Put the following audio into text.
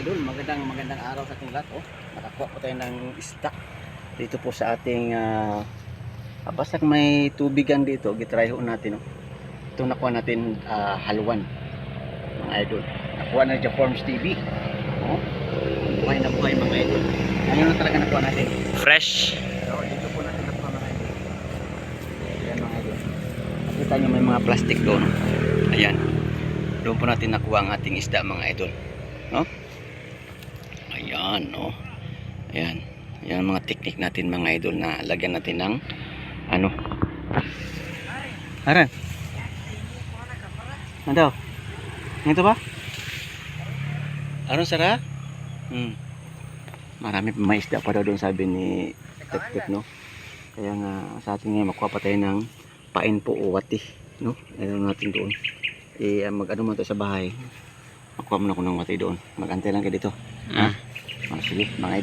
idol, magandang magandang araw sa ating lahat. Oh. Nakakuha po tayo ng isda dito po sa ating uh, basta may tubigan dito, gitry ho natin. Oh. Ito nakuha natin ah, halwan mga idol. Nakuha na dyan Forms TV. Oh. Buhay na buhay mga idol. Ngayon na talaga nakuha natin. Fresh. So, dito po natin nakuha mga idol. Ayan mga idol. Nakita nyo may mga plastic doon. Ayan. Doon po natin nakuha ang ating isda mga idol. No? Ayan, no. Ayan. Ang mga technique natin mga idol na lagyan natin ng ano. Aran. Ano daw? Ito ba? Ano sara? Hmm. Marami pa may isda pa daw doon sabi ni Tip no. Kaya nga sa atin ngayon makuha pa tayo ng pain po o no? Ayun natin doon. Eh mag ano man tayo sa bahay. Makuha mo na ako ng wati doon. Magantay lang kayo dito. Ah. Ah, sige, mga idol.